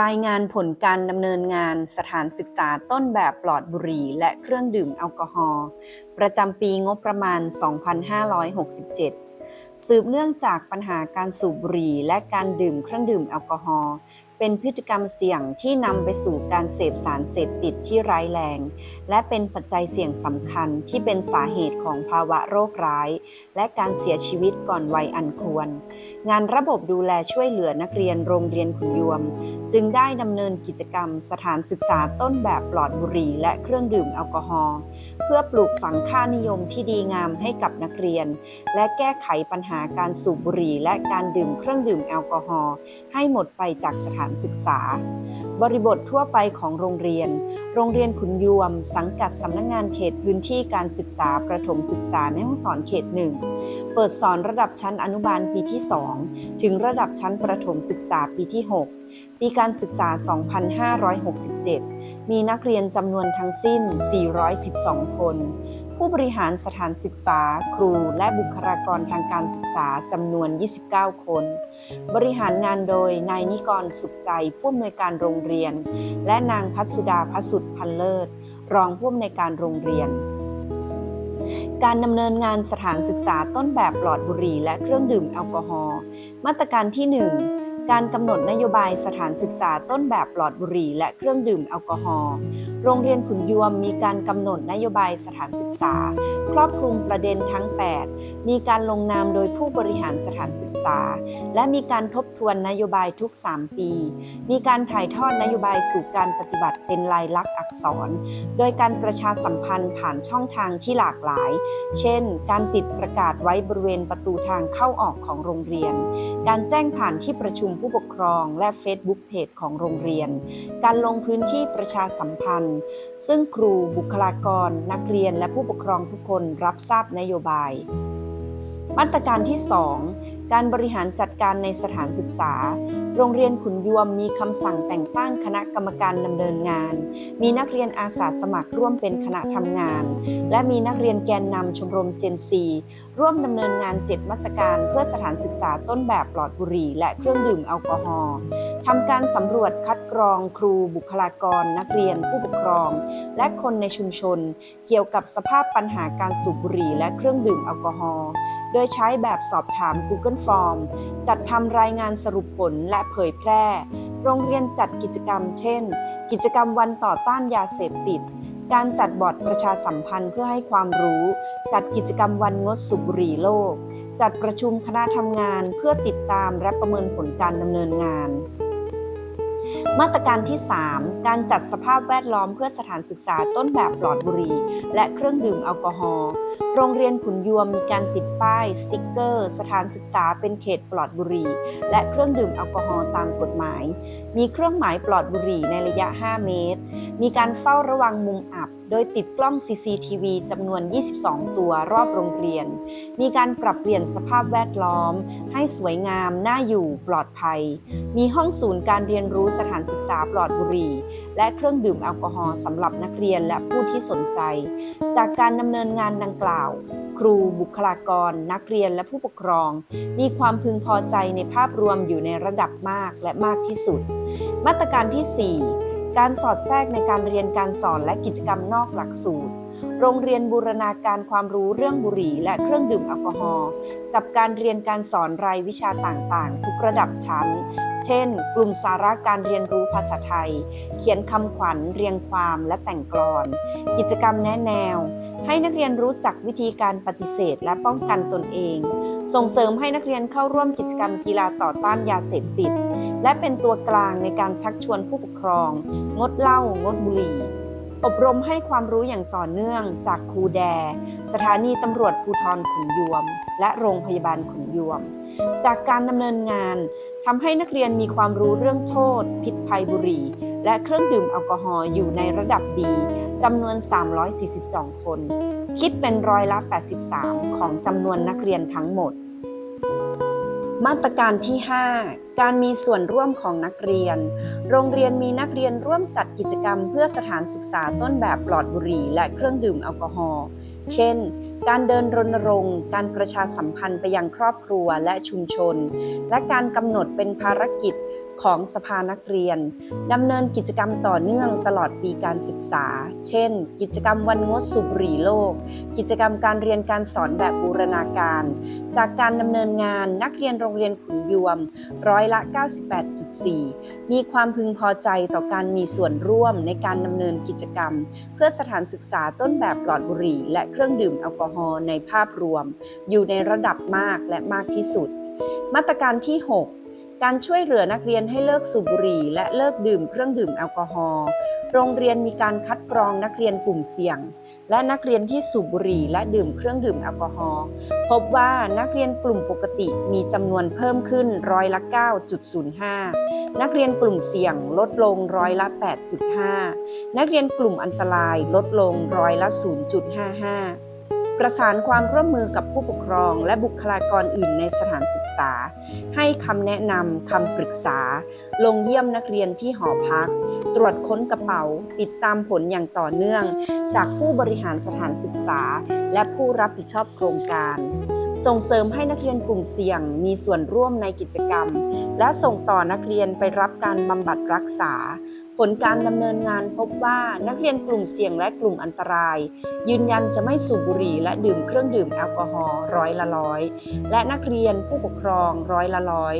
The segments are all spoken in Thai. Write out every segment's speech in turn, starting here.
รายงานผลการดำเนินงานสถานศึกษาต้นแบบปลอดบุหรี่และเครื่องดื่มแอลกอฮอล์ประจำปีงบประมาณ 2567 สืบเนื่องจากปัญหาการสูบบุหรี่และการดื่มเครื่องดื่มแอลกอฮอล์ เป็นพฤติกรรมเสี่ยงที่นำไปสู่การเสพสารเสพติดที่ร้ายแรง และเป็นปัจจัยเสี่ยงสำคัญที่เป็นสาเหตุของภาวะโรคร้าย และการเสียชีวิตก่อนวัยอันควร งานระบบดูแลช่วยเหลือนักเรียนโรงเรียนขุนยวม จึงได้ดำเนินกิจกรรมสถานศึกษาต้นแบบปลอดบุหรี่และเครื่องดื่มแอลกอฮอล์เพื่อปลูกฝังค่านิยมที่ดีงามให้กับนักเรียน และแก้ไขปัญหาการสูบบุหรี่ และการดื่มเครื่องดื่มแอลกอฮอล์ให้หมดไปจากสถานศึกษา บริบททั่วไปของโรงเรียน โรงเรียนขุนยวม สังกัดสำนักงงานเขตพื้นที่การศึกษาประถมศึกษาแม่ฮ่องสอนเขตหนึ่งเปิดสอนระดับชั้นอนุบาลปีที่ 2 ถึงระดับชั้นประถมศึกษาปีที่ 6 ปีการศึกษา 2567 มีนักเรียนจำนวนทั้งสิ้น 412 คน ผู้บริหารสถานศึกษา ครู และบุคลากรทางการศึกษาจำนวน 29 คน บริหารงานโดยนายนิกรสุขใจ ผู้อำนวยการโรงเรียน และนางพัสุดาพัสุดพันเลิศ รองผู้อำนวยการโรงเรียนการดำเนินงานสถานศึกษาต้นแบบปลอดบุหรี่และเครื่องดื่มแอลกอฮอล์ มาตรการที่ 1 การกำหนดนโยบายสถานศึกษาต้นแบบปลอดบุหรี่และเครื่องดื่มแอลกอฮอล์ โรงเรียนขุนยวมมีการกำหนดนโยบายสถานศึกษา ครอบคลุมประเด็นทั้ง 8 มีการลงนามโดยผู้บริหารสถานศึกษา และมีการทบทวนนโยบายทุก 3 ปี มีการถ่ายทอดนโยบายสู่การปฏิบัติเป็นลายลักษณ์อักษร โดยการประชาสัมพันธ์ผ่านช่องทางที่หลากหลาย เช่น การติดประกาศไว้บริเวณประตูทางเข้าออกของโรงเรียน การแจ้งผ่านที่ประชุชุมผู้ปกครอง และ Facebook เพจของโรงเรียน การลงพื้นที่ประชาสัมพันธ์ ซึ่งครูบุคลากร นักเรียนและผู้ปกครองทุกคนรับทราบนโยบาย มาตรการที่ 2 การบริหารจัดการในสถานศึกษา โรงเรียนขุนยวมมีคำสั่งแต่งตั้งคณะกรรมการดำเนินงาน มีนักเรียนอาสาสมัครร่วมเป็นคณะทำงาน และมีนักเรียนแกนนำชมรมเจนซีร่วมดำเนินงาน 7 มาตรการเพื่อสถานศึกษาต้นแบบปลอดบุหรี่ และเครื่องดื่มแอลกอฮอล์ทำการสำรวจคัดกรองครูบุคลากร นักเรียนผู้ปกครอง และคนในชุมชน เกี่ยวกับสภาพปัญหาการสูบบุหรี่และเครื่องดื่มแอลกอฮอล์ โดยใช้แบบสอบถาม Google Form จัดทำรายงานสรุปผลและเผยแพร่ โรงเรียนจัดกิจกรรม เช่น กิจกรรมวันต่อต้านยาเสพติด การจัดบอร์ดประชาสัมพันธ์เพื่อให้ความรู้ จัดกิจกรรมวันงดสูบบุหรี่โลก จัดประชุมคณะทำงานเพื่อติดตามและประเมินผลการดำเนินงาน มาตรการที่ 3 การจัดสภาพแวดล้อมเพื่อสถานศึกษาต้นแบบปลอดบุหรี่และเครื่องดื่มแอลกอฮอล์ โรงเรียนขุนยวมมีการติดป้ายสติกเกอร์ สถานศึกษาเป็นเขตปลอดบุหรี่และเครื่องดื่มแอลกอฮอล์ตามกฎหมาย มีเครื่องหมายปลอดบุหรี่ในระยะ 5 เมตร มีการเฝ้าระวังมุมอับโดยติดกล้อง CCTV จำนวน 22 ตัวรอบโรงเรียน มีการปรับเปลี่ยนสภาพแวดล้อม ให้สวยงาม น่าอยู่ปลอดภัย มีห้องศูนย์การเรียนรู้สถานศึกษาปลอดบุหรี่ และเครื่องดื่มแอลกอฮอล์สำหรับนักเรียนและผู้ที่สนใจ จากการดำเนินงานดังกล่าวครูบุคลากร นักเรียนและผู้ปกครอง มีความพึงพอใจในภาพรวมอยู่ในระดับมากและมากที่สุด มาตรการที่ 4 การสอดแทรกในการเรียนการสอนและกิจกรรมนอกหลักสูตร โรงเรียนบูรณาการความรู้เรื่องบุหรี่และเครื่องดื่มแอลกอฮอล์กับการเรียนการสอนรายวิชาต่างๆ ทุกระดับชั้น เช่น กลุ่มสาระการเรียนรู้ภาษาไทย เขียนคำขวัญ เรียงความและแต่งกลอน กิจกรรมแนะแนว ให้นักเรียนรู้จักวิธีการปฏิเสธและป้องกันตนเอง ส่งเสริมให้นักเรียนเข้าร่วมกิจกรรมกีฬาต่อต้านยาเสพติด และเป็นตัวกลางในการชักชวนผู้ปกครอง งดเหล้างดบุหรี่ อบรมให้ความรู้อย่างต่อเนื่องจากครูแด สถานีตำรวจภูธรขุนยวม และโรงพยาบาลขุนยวม จากการดำเนินงานทำให้นักเรียนมีความรู้เรื่องโทษ พิษภัยบุหรี่ และเครื่องดื่มแอลกอฮอล์อยู่ในระดับดีจำนวน 342 คน คิดเป็นร้อยละ 83 ของจำนวนนักเรียนทั้งหมด มาตรการที่ 5 การมีส่วนร่วมของนักเรียน โรงเรียนมีนักเรียนร่วมจัดกิจกรรมเพื่อสถานศึกษาต้นแบบปลอดบุหรี่และเครื่องดื่มแอลกอฮอล์ เช่นการเดินรณรงค์ การประชาสัมพันธ์ไปยังครอบครัวและชุมชน และการกำหนดเป็นภารกิจ ของสภานักเรียนดำเนินกิจกรรมต่อเนื่องตลอดปีการศึกษา เช่น กิจกรรมวันงดสูบบุหรี่โลก กิจกรรมการเรียนการสอนแบบบูรณาการ จากการดำเนินงานนักเรียนโรงเรียนขุนยวม ร้อยละ 98.4 มีความพึงพอใจต่อการมีส่วนร่วมในการดำเนินกิจกรรม เพื่อสถานศึกษาต้นแบบปลอดบุหรี่ และเครื่องดื่มแอลกอฮอล์ในภาพรวม อยู่ในระดับมากและมากที่สุด มาตรการที่ 6 การช่วยเหลือนักเรียนให้เลิกสูบบุหรี่ และเลิกดื่มเครื่องดื่มแอลกอฮอล์ โรงเรียนมีการคัดกรองนักเรียนกลุ่มเสี่ยง และนักเรียนที่สูบบุหรี่และดื่มเครื่องดื่มแอลกอฮอล์ พบว่านักเรียนกลุ่มปกติมีจำนวนเพิ่มขึ้นร้อยละ 9.05 นักเรียนกลุ่มเสี่ยงลดลงร้อยละ 8.5 นักเรียนกลุ่มอันตรายลดลงร้อยละ 0.55 ประสานความร่วมมือกับผู้ปกครอง และบุคลากรอื่นในสถานศึกษา ให้คำแนะนำคำปรึกษา ลงเยี่ยมนักเรียนที่หอพัก ตรวจค้นกระเป๋า ติดตามผลอย่างต่อเนื่อง จากผู้บริหารสถานศึกษา และผู้รับผิดชอบโครงการส่งเสริมให้นักเรียนกลุ่มเสี่ยงมีส่วนร่วมในกิจกรรม และส่งต่อนักเรียนไปรับการบำบัดรักษา ผลการดำเนินงานพบว่านักเรียนกลุ่มเสี่ยงและกลุ่มอันตราย ยืนยันจะไม่สูบบุหรี่และดื่มเครื่องดื่มแอลกอฮอล์ร้อยละร้อยและนักเรียนผู้ปกครองร้อยละร้อย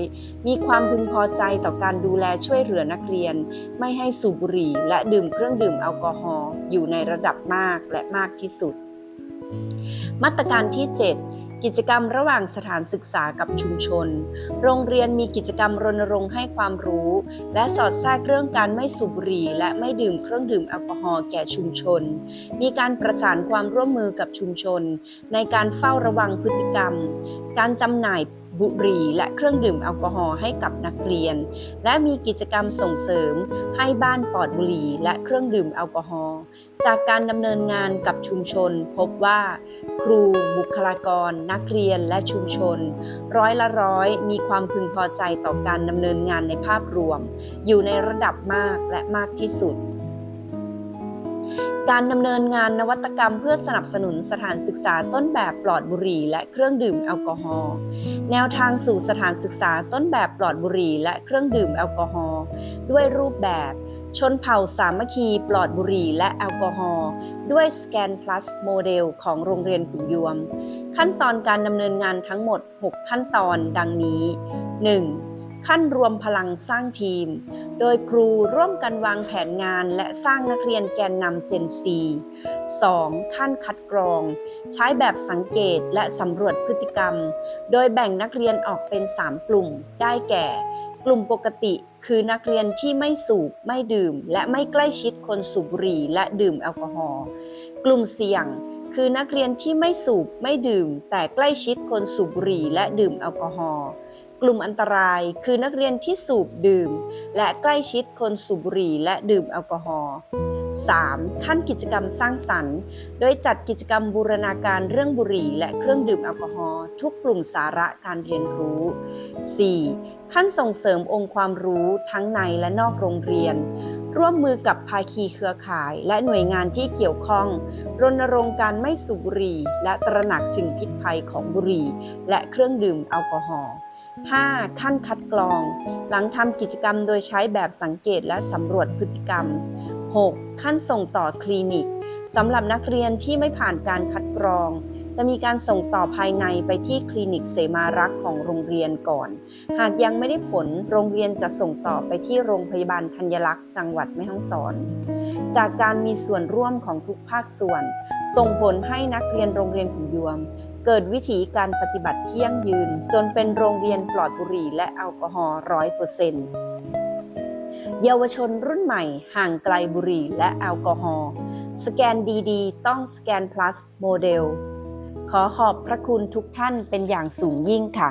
มีความพึงพอใจต่อการดูแลช่วยเหลือนักเรียน ไม่ให้สูบบุหรี่และดื่มเครื่องดื่มแอลกอฮอล์อยู่ในระดับมากและมากที่สุด มาตรการที่ 7 กิจกรรมระหว่างสถานศึกษากับชุมชน โรงเรียนมีกิจกรรมรณรงค์ให้ความรู้ และสอดแทรกเรื่องการไม่สูบบุหรี่ และไม่ดื่มเครื่องดื่มแอลกอฮอล์แก่ชุมชน มีการประสานความร่วมมือกับชุมชน ในการเฝ้าระวังพฤติกรรม การจำหน่าย บุหรี่และเครื่องดื่มแอลกอฮอล์ให้กับนักเรียน และมีกิจกรรมส่งเสริมให้บ้านปลอดบุหรี่และเครื่องดื่มแอลกอฮอล์จากการดำเนินงานกับชุมชน พบว่า ครูบุคลากร นักเรียนและชุมชน ร้อยละร้อยมีความพึงพอใจต่อการดำเนินงานในภาพรวม อยู่ในระดับมากและมากที่สุด การดำเนินงานนวัตกรรมเพื่อสนับสนุนสถานศึกษาต้นแบบปลอดบุหรี่และเครื่องดื่มแอลกอฮอล์ แนวทางสู่สถานศึกษาต้นแบบปลอดบุหรี่และเครื่องดื่มแอลกอฮอล์ด้วยรูปแบบ ชนเผ่าสามัคคีปลอดบุหรี่และแอลกอฮอล์ด้วยสแกน plus โมเดลของโรงเรียนขุนยวม ขั้นตอนการดำเนินงานทั้งหมด 6 ขั้นตอนดังนี้ 1. ขั้นรวมพลังสร้างทีม โดยครูร่วมกันวางแผนงานและสร้างนักเรียนแกนนำ Gen C 2. ขั้นคัดกรอง ใช้แบบสังเกตและสำรวจพฤติกรรม โดยแบ่งนักเรียนออกเป็น 3 กลุ่ม ได้แก่ กลุ่มปกติคือนักเรียนที่ไม่สูบไม่ดื่ม และไม่ใกล้ชิดคนสูบบุหรี่และดื่มแอลกอฮอล์ กลุ่มเสี่ยงคือนักเรียนที่ไม่สูบไม่ดื่ม แต่ใกล้ชิดคนสูบบุหรี่และดื่มแอลกอฮอล์ กลุ่มอันตรายคือนักเรียนที่สูบดื่ม และใกล้ชิดคนสูบบุหรี่และดื่มแอลกอฮอล์ 3. ขั้นกิจกรรมสร้างสรรค์ โดยจัดกิจกรรมบูรณาการเรื่องบุหรี่ และเครื่องดื่มแอลกอฮอล์ทุกกลุ่มสาระการเรียนรู้ 4. ขั้นส่งเสริมองค์ความรู้ทั้งในและนอกโรงเรียน ร่วมมือกับภาคีเครือข่าย และหน่วยงานที่เกี่ยวข้อง รณรงค์การไม่สูบบุหรี่ และตระหนักถึงพิษภัยของบุหรี่ และเครื่องดื่มแอลกอฮอล์ 5. ขั้นคัดกรอง หลังทำกิจกรรมโดยใช้แบบสังเกตและสำรวจพฤติกรรม 6. ขั้นส่งต่อคลินิกสำหรับนักเรียนที่ไม่ผ่านการคัดกรอง จะมีการส่งต่อภายในไปที่คลินิกเสมารักษ์ของโรงเรียนก่อน หากยังไม่ได้ผลโรงเรียนจะส่งต่อไปที่โรงพยาบาลธัญลักษณ์จังหวัดแม่ฮ่องสอน จากการมีส่วนร่วมของทุกภาคส่วน ส่งผลให้นักเรียนโรงเรียนขุนยวม เกิดวิถีการปฏิบัติเที่ยงยืน จนเป็นโรงเรียนปลอดบุหรี่และแอลกอฮอล์ร้อยเปอร์เซ็นต์เยาวชนรุ่นใหม่ห่างไกลบุหรี่และแอลกอฮอล์สแกนดีๆ ต้องสแกน plus โมเดล ขอขอบพระคุณทุกท่านเป็นอย่างสูงยิ่งค่ะ